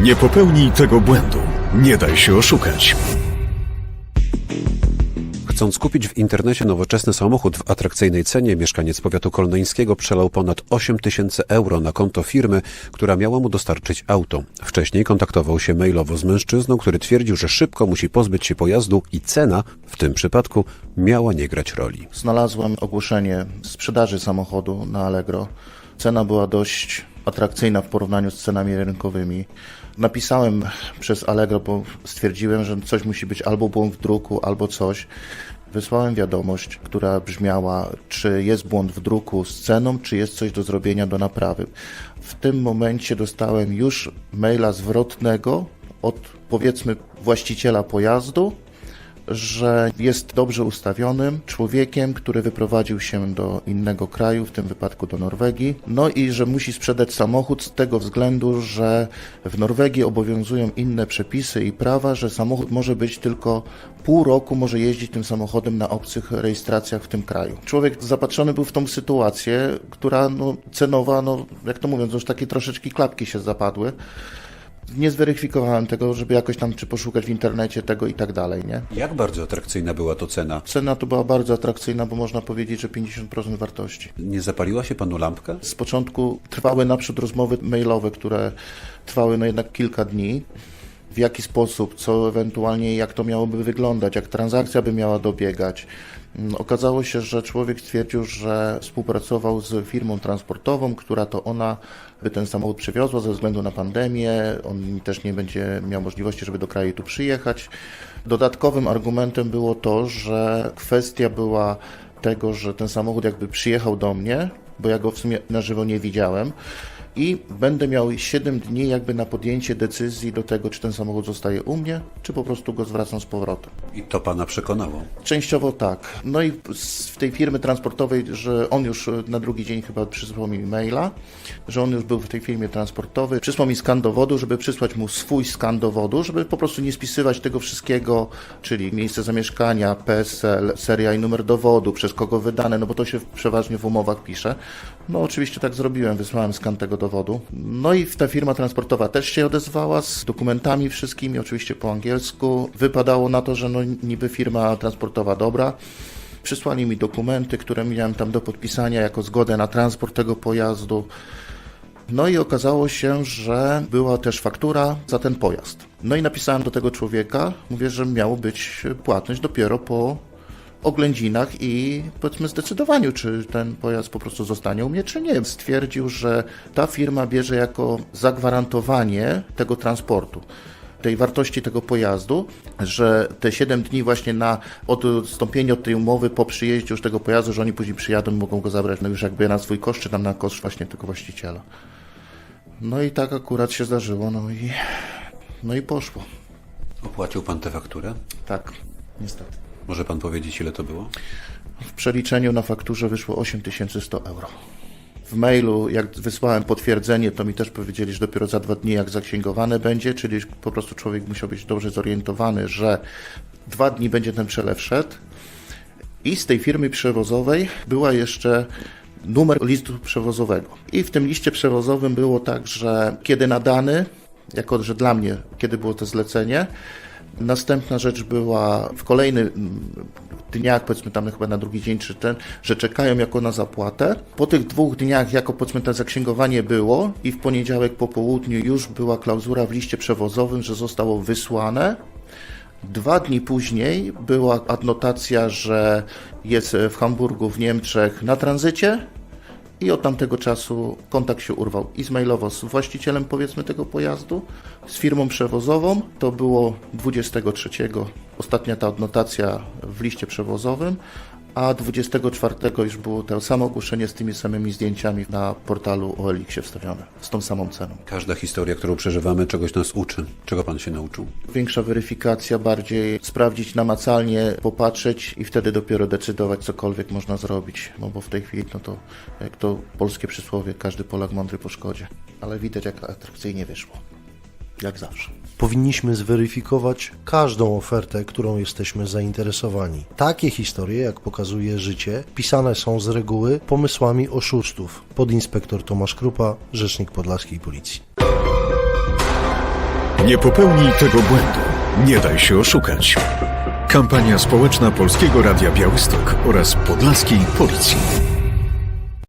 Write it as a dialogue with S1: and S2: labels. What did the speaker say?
S1: Nie popełnij tego błędu. Nie daj się oszukać.
S2: Chcąc kupić w internecie nowoczesny samochód w atrakcyjnej cenie, mieszkaniec powiatu kolneńskiego przelał ponad 8 tysięcy euro na konto firmy, która miała mu dostarczyć auto. Wcześniej kontaktował się mailowo z mężczyzną, który twierdził, że szybko musi pozbyć się pojazdu i cena, w tym przypadku, miała nie grać roli.
S3: Znalazłem ogłoszenie sprzedaży samochodu na Allegro. Cena była dość atrakcyjna w porównaniu z cenami rynkowymi. Napisałem przez Allegro, bo stwierdziłem, że coś musi być albo błąd w druku, albo coś. Wysłałem wiadomość, która brzmiała, czy jest błąd w druku z ceną, czy jest coś do zrobienia do naprawy. W tym momencie dostałem już maila zwrotnego od powiedzmy właściciela pojazdu, że jest dobrze ustawionym człowiekiem, który wyprowadził się do innego kraju, w tym wypadku do Norwegii, no i że musi sprzedać samochód z tego względu, że w Norwegii obowiązują inne przepisy i prawa, że samochód może być tylko pół roku, może jeździć tym samochodem na obcych rejestracjach w tym kraju. Człowiek zapatrzony był w tą sytuację, która no, cenowa, no, jak to mówiąc, już takie troszeczkę klapki się zapadły. Nie zweryfikowałem tego, żeby jakoś tam czy poszukać w internecie tego i tak dalej, nie?
S2: Jak bardzo atrakcyjna była to cena?
S3: Cena to była bardzo atrakcyjna, bo można powiedzieć, że 50% wartości.
S2: Nie zapaliła się panu lampka?
S3: Z początku trwały naprzód rozmowy mailowe, które trwały no jednak kilka dni. W jaki sposób, co ewentualnie, jak to miałoby wyglądać, jak transakcja by miała dobiegać. Mm, Okazało się, że człowiek stwierdził, że współpracował z firmą transportową, która to ona by ten samochód przywiozła ze względu na pandemię. On też nie będzie miał możliwości, żeby do kraju tu przyjechać. Dodatkowym argumentem było to, że kwestia była tego, że ten samochód jakby przyjechał do mnie, bo ja go w sumie na żywo nie widziałem i będę miał 7 dni jakby na podjęcie decyzji do tego, czy ten samochód zostaje u mnie, czy po prostu go zwracam z powrotem.
S2: I to pana przekonało.
S3: Częściowo tak. No i z- w tej firmy transportowej, że on już na drugi dzień chyba przysłał mi maila, że on już był w tej firmie transportowej, przysłał mi skan dowodu, żeby przysłać mu swój skan dowodu, żeby po prostu nie spisywać tego wszystkiego, czyli miejsce zamieszkania, PESEL, seria i numer dowodu, przez kogo wydane, no bo to się przeważnie w umowach pisze. No oczywiście tak zrobiłem, wysłałem skan tego dowodu. No i ta firma transportowa też się odezwała z dokumentami wszystkimi, oczywiście po angielsku. Wypadało na to, że no niby firma transportowa dobra. Przysłali mi dokumenty, które miałem tam do podpisania jako zgodę na transport tego pojazdu. No i okazało się, że była też faktura za ten pojazd. No i napisałem do tego człowieka, mówię, że miało być płatność dopiero po oględzinach i powiedzmy zdecydowaniu, czy ten pojazd po prostu zostanie u mnie, czy nie. Stwierdził, że ta firma bierze jako zagwarantowanie tego transportu tej wartości tego pojazdu, że te 7 dni właśnie na odstąpienie od tej umowy po przyjeździe już tego pojazdu, że oni później przyjadą i mogą go zabrać no już jakby na swój koszt, czy tam na koszt właśnie tego właściciela. No i tak akurat się zdarzyło, no i, no i poszło.
S2: Opłacił pan tę fakturę?
S3: Tak, niestety.
S2: Może pan powiedzieć, ile to było?
S3: W przeliczeniu na fakturze wyszło 8100 euro. W mailu, jak wysłałem potwierdzenie, to mi też powiedzieli, że dopiero za dwa dni jak zaksięgowane będzie, czyli po prostu człowiek musiał być dobrze zorientowany, że dwa dni będzie ten przelew szedł. I z tej firmy przewozowej była jeszcze numer listu przewozowego. I w tym liście przewozowym było tak, że kiedy nadany, jako że dla mnie, kiedy było to zlecenie, Następna rzecz była w kolejnych dniach, powiedzmy tam chyba na drugi dzień czy ten, że czekają jako na zapłatę. Po tych dwóch dniach, jako powiedzmy to zaksięgowanie było i w poniedziałek po południu już była klauzura w liście przewozowym, że zostało wysłane. Dwa dni później była adnotacja, że jest w Hamburgu w Niemczech na tranzycie i od tamtego czasu kontakt się urwał i z mailowo z właścicielem powiedzmy tego pojazdu, z firmą przewozową. To było 23. Ostatnia ta odnotacja w liście przewozowym, a 24 już było to samo ogłoszenie z tymi samymi zdjęciami na portalu OLX wstawione, z tą samą ceną.
S2: Każda historia, którą przeżywamy, czegoś nas uczy. Czego pan się nauczył?
S3: Większa weryfikacja, bardziej sprawdzić namacalnie, popatrzeć i wtedy dopiero decydować, cokolwiek można zrobić. No bo w tej chwili, no to jak to polskie przysłowie, każdy Polak mądry po szkodzie. Ale widać, jak atrakcyjnie wyszło. Jak zawsze.
S4: Powinniśmy zweryfikować każdą ofertę, którą jesteśmy zainteresowani. Takie historie, jak pokazuje życie, pisane są z reguły pomysłami oszustów. Podinspektor Tomasz Krupa, Rzecznik Podlaskiej Policji.
S1: Nie popełnij tego błędu. Nie daj się oszukać. Kampania społeczna Polskiego Radia Białystok oraz Podlaskiej Policji.